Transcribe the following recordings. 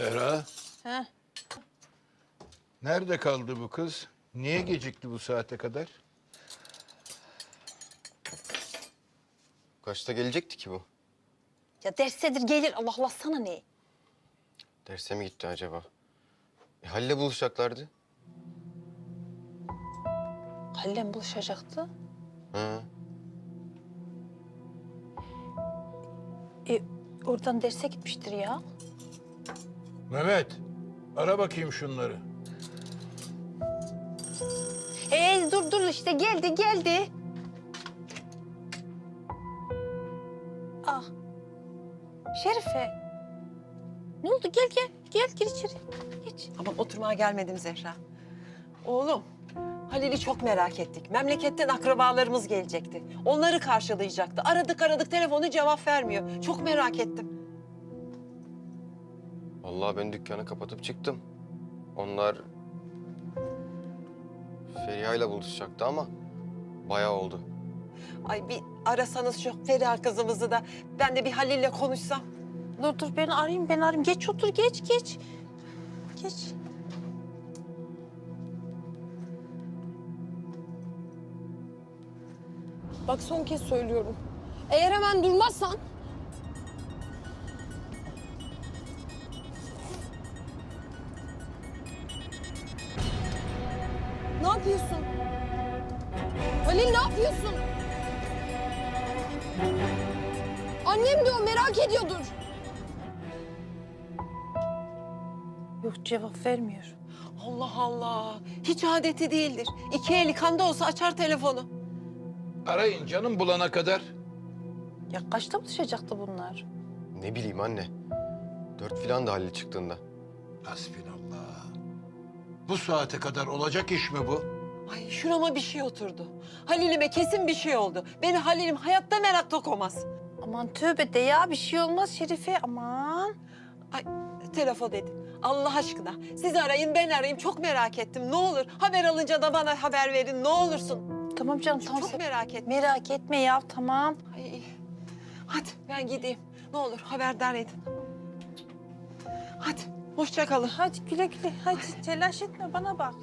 Zehra, Heh. nerede kaldı bu kız? Niye gecikti bu saate kadar? Kaçta gelecekti ki bu? Ya dersedir gelir Allah Allah sana ne? Derse mi gitti acaba? E, Halil'le buluşacaklardı. Halil'le mi buluşacaktı? Ha. E, oradan derse gitmiştir ya. Mehmet, ara bakayım şunları. E dur dur işte geldi geldi. Ah. Şerife. Ne oldu gel gel gel gir içeri. Geç. Aman oturmaya gelmedim Zehra. Oğlum, Halil'i çok merak ettik. Memleketten akrabalarımız gelecekti. Onları karşılayacaktı. Aradık aradık telefonu cevap vermiyor. Çok merak ettim. Vallahi ben dükkanı kapatıp çıktım. Onlar Feriha'yla buluşacaktı ama bayağı oldu. Ay bir arasanız şu Feriha kızımızı da ben de bir Halil'le konuşsam. Dur dur ben arayayım ben arayayım. Geç otur geç geç. Geç. Bak son kez söylüyorum. Eğer hemen durmazsan... Ne yapıyorsun? Halil ne yapıyorsun? Annem diyor merak ediyordur. Yok cevap vermiyor. Allah Allah. Hiç adeti değildir. İki eli kanda olsa açar telefonu. Arayın canım bulana kadar. Ya kaçta buluşacaktı bunlar? Ne bileyim anne. Dört filan da Halil çıktığında. Hasbinallah. Bu saate kadar olacak iş mi bu? Ay şurama bir şey oturdu. Halil'ime kesin bir şey oldu. Beni Halil'im hayatta merakta komaz. Aman tövbe de ya bir şey olmaz Şerife aman. Ay telefon edin. Allah aşkına siz arayın ben arayayım çok merak ettim. Ne olur haber alınca da bana haber verin ne olursun. Tamam canım tamam. Çok sen- merak ettim. Merak etme ya tamam. Ay, hadi ben gideyim. Ne olur haberdar edin. Hadi hoşça kalın. Hadi güle güle hadi telaş etme bana bak.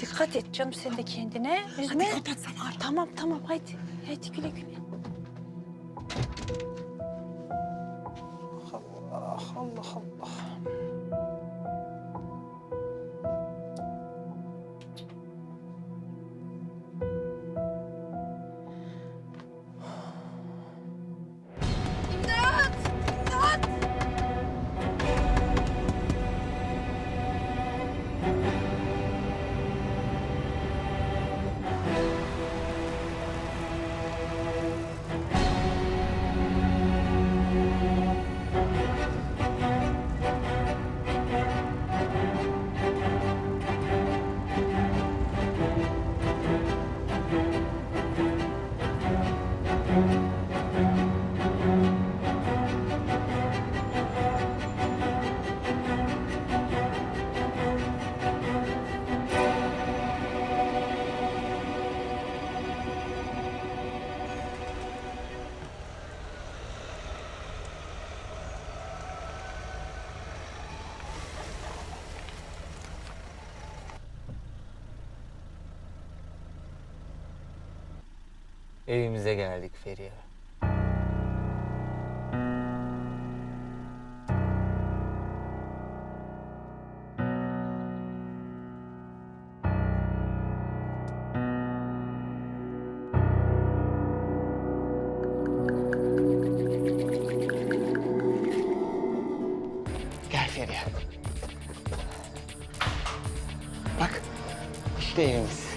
Dikkat et canım sen de kendine. Üzme. Hadi kapat sen ara. Tamam tamam hadi. Hadi güle güle. Allah Allah Allah. Evimize geldik Feriha. Gel Feriha. Bak, işte evimiz.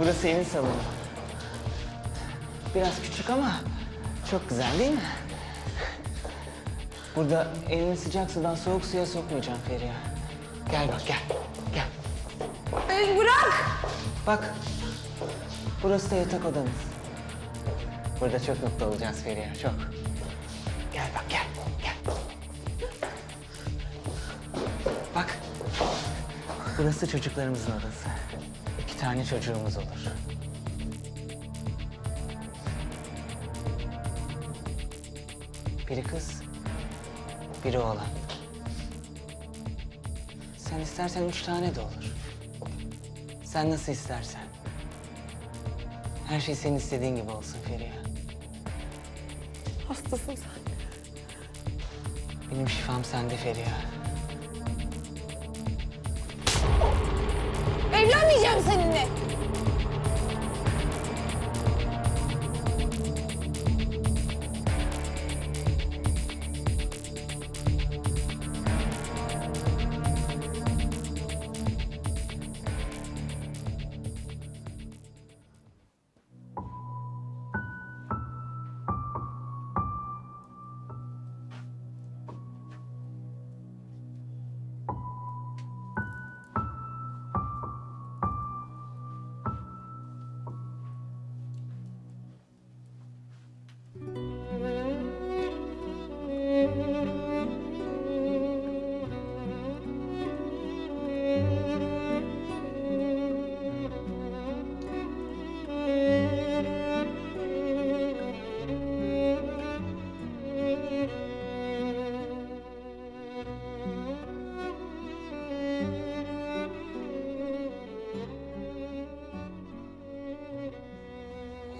Burası senin salonu. Biraz küçük ama çok güzel değil mi? Burada elini sıcak sudan soğuk suya sokmayacağım Feriha. Gel bak gel. Gel. Halil bırak! Bak. Burası da yatak odamız. Burada çok mutlu olacağız Feriha çok. Gel bak gel. Gel. Bak. Burası çocuklarımızın odası. Tane çocuğumuz olur. Biri kız, biri oğlan. Sen istersen üç tane de olur. Sen nasıl istersen. Her şey senin istediğin gibi olsun Feriha. Hastasın sen. Benim şifam sende Feriha. Evlenmeyeceğim seninle.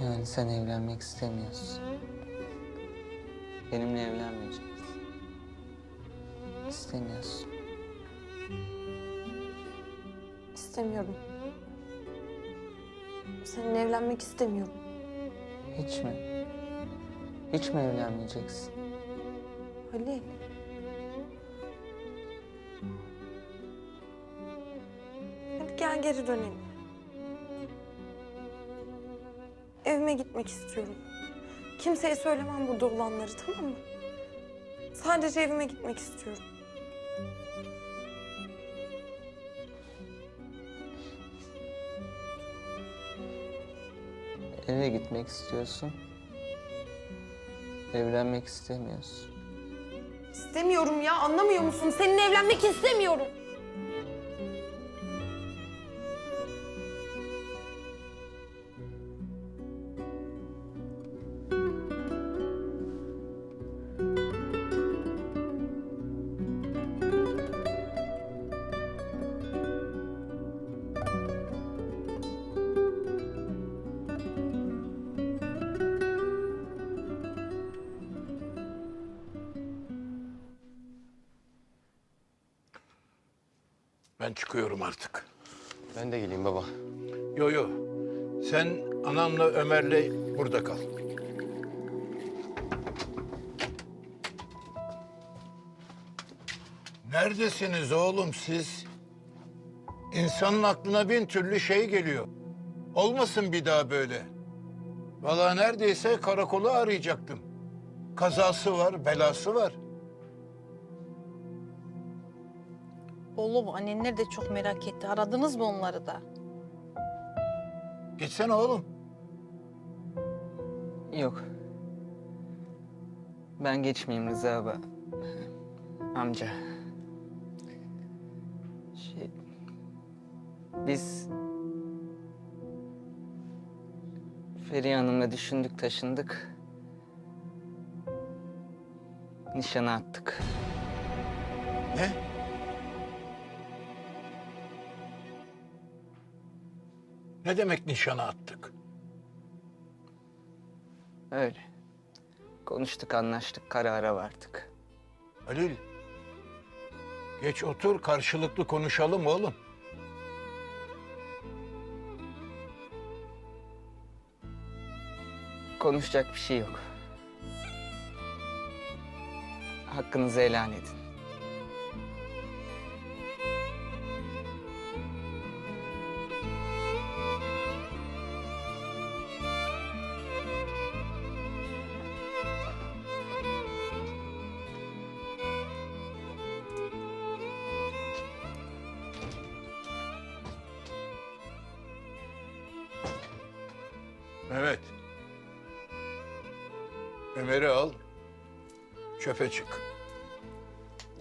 Yani sen evlenmek istemiyorsun. Benimle evlenmeyeceksin. İstemiyorsun. İstemiyorum. Seninle evlenmek istemiyorum. Hiç mi? Hiç mi evlenmeyeceksin? Halil. Hadi gel geri dönelim. Evime gitmek istiyorum. Kimseye söylemem burada olanları tamam mı? Sadece evime gitmek istiyorum. Eve gitmek istiyorsun. Evlenmek istemiyorsun. İstemiyorum ya anlamıyor musun? Seninle evlenmek istemiyorum. Ben çıkıyorum artık. Ben de geleyim baba. Yo yo. Sen anamla Ömer'le burada kal. Neredesiniz oğlum siz? İnsanın aklına bin türlü şey geliyor. Olmasın bir daha böyle. Vallahi neredeyse karakolu arayacaktım. Kazası var, belası var. Oğlum annenler de çok merak etti. Aradınız mı onları da? Gitsene oğlum. Yok. Ben geçmeyeyim Rıza abi. Amca. Şey... Biz... Feriha Hanım'la düşündük taşındık. Nişana attık. Ne? Ne demek nişana attık? Öyle. Konuştuk, anlaştık, karara vardık. Halil. Geç otur karşılıklı konuşalım oğlum. Konuşacak bir şey yok. Hakkınızı helal edin. Mehmet. Ömer'i al. Çöpe çık.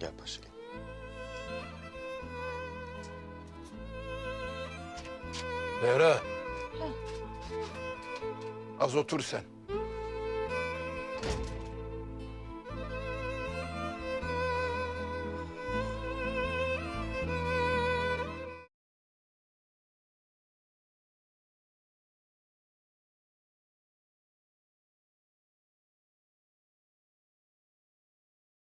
Gel paşa. Zehra. Az otur sen.